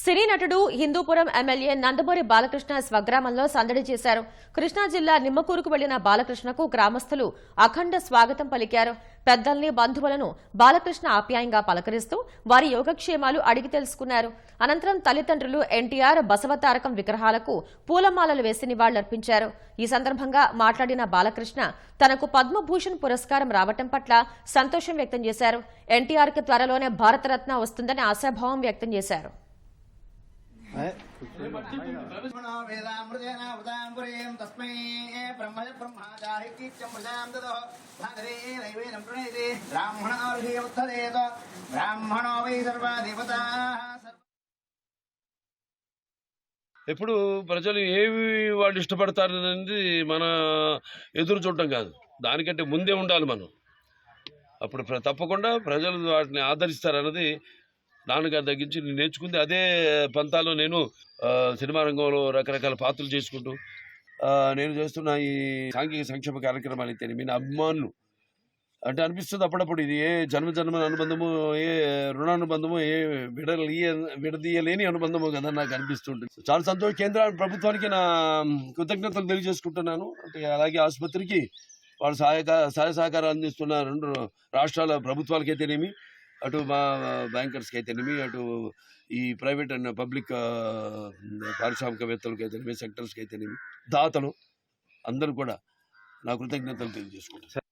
సినీ నటుడు హిందూపురం ఎమ్మెల్యే నందమూరి బాలకృష్ణ స్వగ్రామంలో సందడి చేశారు. కృష్ణా జిల్లా నిమ్మకూరుకు వెళ్ళిన బాలకృష్ణకు గ్రామస్తులు అఖండ స్వాగతం పలికారు. పెద్దల్ని బంధువులను బాలకృష్ణ ఆప్యాయంగా పలకరిస్తూ వారి యోగక్షేమాలు అడిగి తెలుసుకున్నారు. అనంతరం తల్లిదండ్రులు ఎన్టీఆర్ బసవతారకం విగ్రహాలకు పూలమాలలు వేసి నివాళులర్పించారు. ఈ సందర్భంగా మాట్లాడిన బాలకృష్ణ తనకు పద్మభూషణ్ పురస్కారం రావటం పట్ల సంతోషం వ్యక్తం చేశారు. ఎన్టీఆర్కి త్వరలోనే భారతరత్న వస్తుందని ఆశాభావం వ్యక్తం చేశారు. ఇప్పుడు ప్రజలు ఏవి వాళ్ళు ఇష్టపడతారనేది మన ఎదురు చూడటం కాదు. దానికంటే ముందే ఉండాలి మనం. అప్పుడు తప్పకుండా ప్రజలు వాటిని ఆదరిస్తారు అన్నది నాన్నగారి దగ్గర నుంచి నేను నేర్చుకుంది అదే పంతాలో నేను సినిమా రంగంలో రకరకాల పాత్రలు చేసుకుంటూ నేను చేస్తున్న ఈ సాంఘిక సంక్షేమ కార్యక్రమాలు అయితే మీ అభిమానులు. అంటే అనిపిస్తుంది అప్పుడప్పుడు ఇది ఏ జన్మ జన్మ అనుబంధము ఏ రుణానుబంధము ఏ విడలీయ విడదీయలేని అనుబంధము కదా నాకు అనిపిస్తుంటుంది. చాలా సంతోషం కేంద్ర ప్రభుత్వానికి నా కృతజ్ఞతలు తెలియజేసుకుంటున్నాను. అంటే అలాగే ఆసుపత్రికి వాళ్ళు సహాయక సహాయ సహకారాలు అందిస్తున్న రెండు రాష్ట్రాల ప్రభుత్వాలకైతేనేమి అటు మా బ్యాంకర్స్కి అయితేనేమి అటు ఈ ప్రైవేట్ అండ్ పబ్లిక్ పారిశ్రామికవేత్తలకు అయితేనేమి సెక్టర్స్కి అయితేనేమి దాతలు అందరూ కూడా నా కృతజ్ఞతలు తెలియజేసుకుంటాను